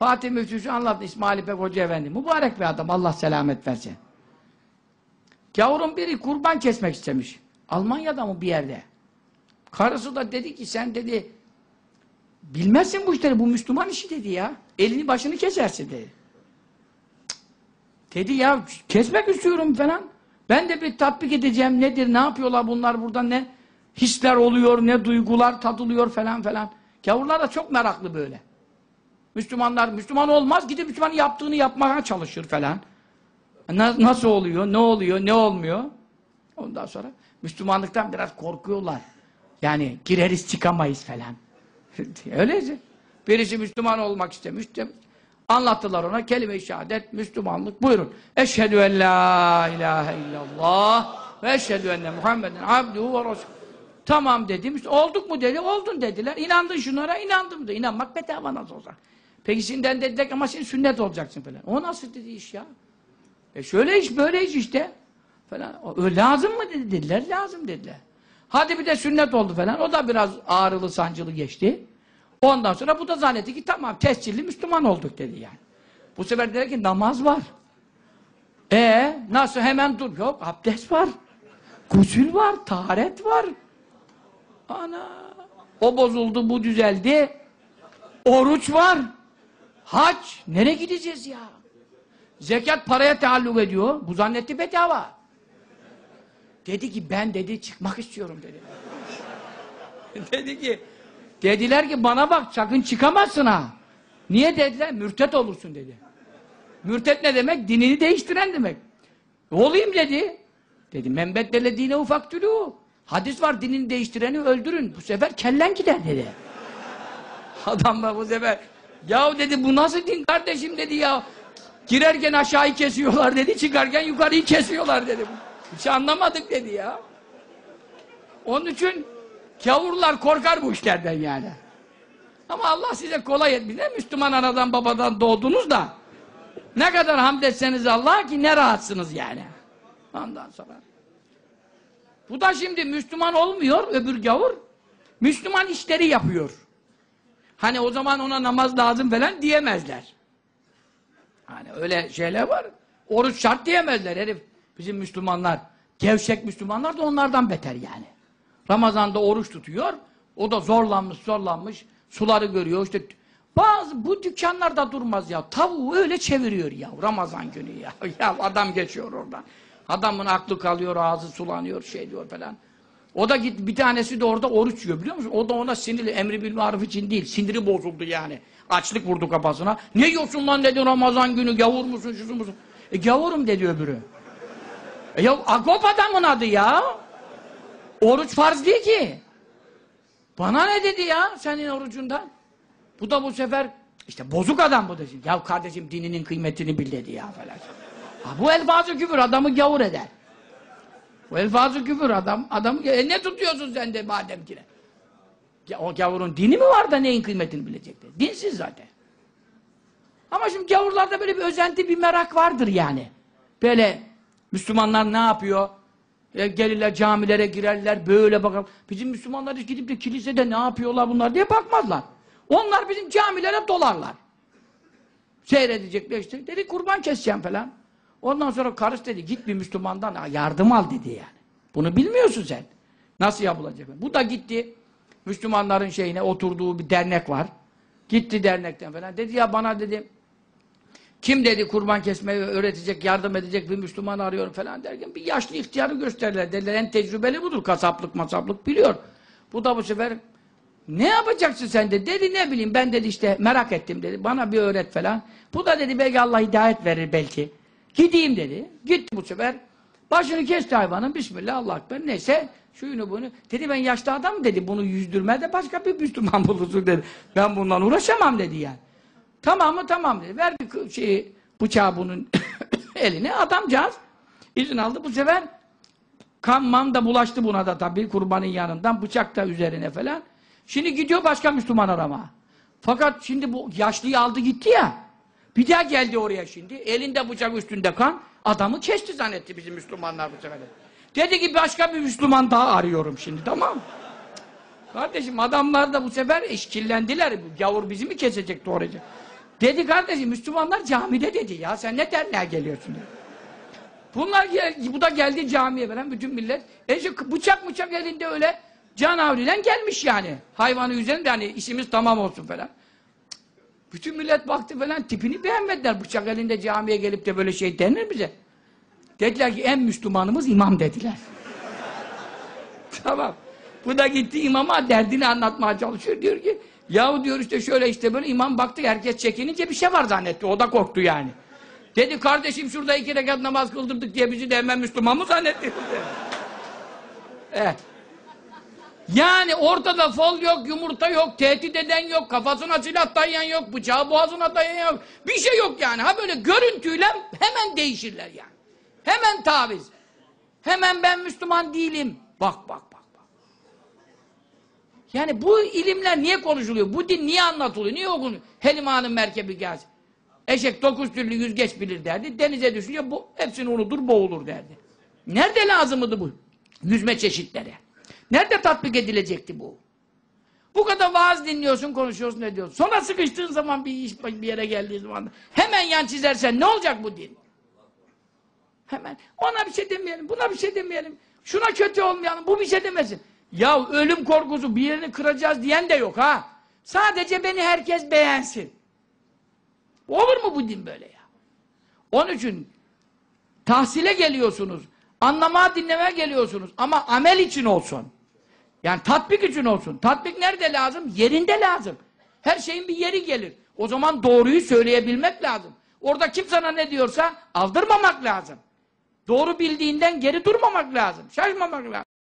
Fatih Müftüsü anlattı İsmail İpek Hoca Efendi. Mübarek bir adam Allah selamet versin. Gavurun biri kurban kesmek istemiş. Almanya'da mı bir yerde. Karısı da dedi ki sen dedi bilmezsin bu işleri bu Müslüman işi dedi ya. Elini başını kesersin dedi. Dedi ya kesmek istiyorum falan. Ben de bir tatbik edeceğim nedir ne yapıyorlar bunlar burada ne hisler oluyor ne duygular tadılıyor falan falan. Gavurlar da çok meraklı böyle. Müslümanlar Müslüman olmaz gidip Müslümanın yaptığını yapmaya çalışır falan. Na- nasıl oluyor ne oluyor ne olmuyor. Ondan sonra Müslümanlıktan biraz korkuyorlar. Yani gireriz çıkamayız falan. Öyleyse. Birisi Müslüman olmak istemiş. Anlattılar ona kelime-i şehadet, Müslümanlık. Buyurun. Eşhedü en la ilahe illallah ve eşhedü enne Muhammeden abduhu ve resul. Tamam dedim. İşte olduk mu dedi. Oldun dediler. İnandın şunlara. inandım da. İnanmak bedava nasıl olacak? Peki şimdiden dediler ama şimdi sünnet olacaksın falan. O nasıl dedi iş ya? E şöyle iş böyle iş işte. Falan. "Ö, lazım mı dedi, dediler. Lazım dediler. Hadi bir de sünnet oldu falan. O da biraz ağrılı sancılı geçti. Ondan sonra bu da zannetti ki tamam tescilli Müslüman olduk dedi yani. Bu sefer dedi ki namaz var. E nasıl hemen dur? Yok abdest var. Gusül var, taharet var. Ana. O bozuldu, bu düzeldi. Oruç var. Hac. Nereye gideceğiz ya? Zekat paraya taalluk ediyor. Bu zannetti bedava. Dedi ki ben dedi çıkmak istiyorum dedi. dedi ki dediler ki bana bak sakın çıkamazsın ha. Niye dediler? Mürtet olursun dedi. Mürtet ne demek? Dinini değiştiren demek. Olayım dedi. Dedi membeddele dine ufak tülü. Hadis var dinini değiştireni öldürün. Bu sefer kellen gider dedi. Adam da bu sefer ya dedi bu nasıl din kardeşim dedi ya. Girerken aşağıyı kesiyorlar dedi, çıkarken yukarıyı kesiyorlar dedi. Hiç anlamadık dedi ya. Onun için gavurlar korkar bu işlerden yani. Ama Allah size kolay etmiyor. Müslüman anadan babadan doğdunuz da ne kadar hamd etseniz Allah'a ki ne rahatsınız yani. Ondan sonra. Bu da şimdi Müslüman olmuyor öbür gavur. Müslüman işleri yapıyor. Hani o zaman ona namaz lazım falan diyemezler. Hani öyle şeyler var. Oruç şart diyemezler herif. Bizim Müslümanlar, gevşek Müslümanlar da onlardan beter yani. Ramazan'da oruç tutuyor. O da zorlanmış, zorlanmış. Suları görüyor. işte bazı bu dükkanlarda durmaz ya. Tavuğu öyle çeviriyor ya Ramazan günü ya. Ya adam geçiyor oradan. Adamın aklı kalıyor, ağzı sulanıyor, şey diyor falan. O da git bir tanesi de orada oruç yiyor biliyor musun? O da ona sinirli, emri bil maruf için değil. Siniri bozuldu yani. Açlık vurdu kafasına. Ne yiyorsun lan dedi Ramazan günü, gavur musun, şusun musun? E gavurum dedi öbürü. E ya Agop adamın adı ya. Oruç farz değil ki. Bana ne dedi ya senin orucundan? Bu da bu sefer işte bozuk adam bu da şimdi. Ya kardeşim dininin kıymetini bil dedi ya falan. Ha, bu elfazı küfür adamı gavur eder. Elfazı küfür adam adamı e ne tutuyorsun sen de madem ki ne? O gavurun dini mi var da neyin kıymetini bilecekler? Dinsiz zaten. Ama şimdi gavurlarda böyle bir özenti, bir merak vardır yani. Böyle Müslümanlar ne yapıyor? E, gelirler camilere girerler böyle bakalım. Bizim Müslümanlar hiç gidip de kilisede ne yapıyorlar bunlar diye bakmazlar. Onlar bizim camilere dolarlar. Seyredecekler işte. Dedi kurban keseceğim falan. Ondan sonra karısı dedi git bir Müslümandan yardım al dedi yani. Bunu bilmiyorsun sen. Nasıl yapılacak? Bu da gitti. Müslümanların şeyine oturduğu bir dernek var. Gitti dernekten falan. Dedi ya bana dedi kim dedi kurban kesmeyi öğretecek, yardım edecek bir Müslüman arıyorum falan derken bir yaşlı ihtiyarı gösterdiler. Dediler en tecrübeli budur. Kasaplık masaplık biliyor. Bu da bu sefer ne yapacaksın sen de? Dedi ne bileyim ben dedi işte merak ettim dedi. Bana bir öğret falan. Bu da dedi belki Allah hidayet verir belki. Gideyim dedi. Gitti bu sefer. Başını kesti hayvanın. Bismillah Allah ekber. Neyse şuyunu bunu. Dedi ben yaşlı adam dedi. Bunu yüzdürme de başka bir Müslüman bulursun dedi. Ben bundan uğraşamam dedi yani. Tamam mı? Tamam dedi. Ver bir şeyi, bıçağı bunun eline. Adamcağız izin aldı. Bu sefer kan man da bulaştı buna da tabii kurbanın yanından. Bıçak da üzerine falan. Şimdi gidiyor başka Müslüman arama. Fakat şimdi bu yaşlıyı aldı gitti ya. Bir daha geldi oraya şimdi. Elinde bıçak üstünde kan. Adamı kesti zannetti bizim Müslümanlar bu sefer. Dedi ki başka bir Müslüman daha arıyorum şimdi tamam? Kardeşim adamlar da bu sefer eşkillendiler. Bu gavur bizi mi kesecek doğrayacak? Dedi kardeşim Müslümanlar camide dedi ya sen ne derneğe geliyorsun dedi. Bunlar bu da geldi camiye falan bütün millet. E şu bıçak bıçak elinde öyle canavliyle gelmiş yani. Hayvanı üzerinde hani işimiz tamam olsun falan. Bütün millet baktı falan tipini beğenmediler. Bıçak elinde camiye gelip de böyle şey denir bize. Dediler ki en Müslümanımız imam dediler. tamam. Bu da gitti imama derdini anlatmaya çalışıyor. Diyor ki yahu diyor işte şöyle işte böyle imam baktı herkes çekinince bir şey var zannetti. O da korktu yani. Dedi kardeşim şurada iki rekat namaz kıldırdık diye bizi de hemen Müslüman mı zannetti? evet. Yani ortada fol yok, yumurta yok, tehdit eden yok, kafasına silah dayayan yok, bıçağı boğazına dayayan yok. Bir şey yok yani. Ha böyle görüntüyle hemen değişirler yani. Hemen taviz. Hemen ben Müslüman değilim. Bak bak bak. bak. Yani bu ilimler niye konuşuluyor? Bu din niye anlatılıyor? Niye okunuyor? Helimanın merkebi gelsin. Eşek dokuz türlü yüzgeç bilir derdi. Denize düşünce bu hepsini unutur boğulur derdi. Nerede lazımdı bu yüzme çeşitleri? Nerede tatbik edilecekti bu? Bu kadar vaaz dinliyorsun, konuşuyorsun, ne diyorsun? Sonra sıkıştığın zaman bir iş bir yere geldiği zaman hemen yan çizersen ne olacak bu din? Hemen ona bir şey demeyelim, buna bir şey demeyelim. Şuna kötü olmayalım, bu bir şey demesin. Ya ölüm korkusu bir yerini kıracağız diyen de yok ha. Sadece beni herkes beğensin. Olur mu bu din böyle ya? Onun için tahsile geliyorsunuz. Anlamaya dinlemeye geliyorsunuz. Ama amel için olsun. Yani tatbik için olsun. Tatbik nerede lazım? Yerinde lazım. Her şeyin bir yeri gelir. O zaman doğruyu söyleyebilmek lazım. Orada kim sana ne diyorsa aldırmamak lazım. Doğru bildiğinden geri durmamak lazım. Şaşmamak lazım.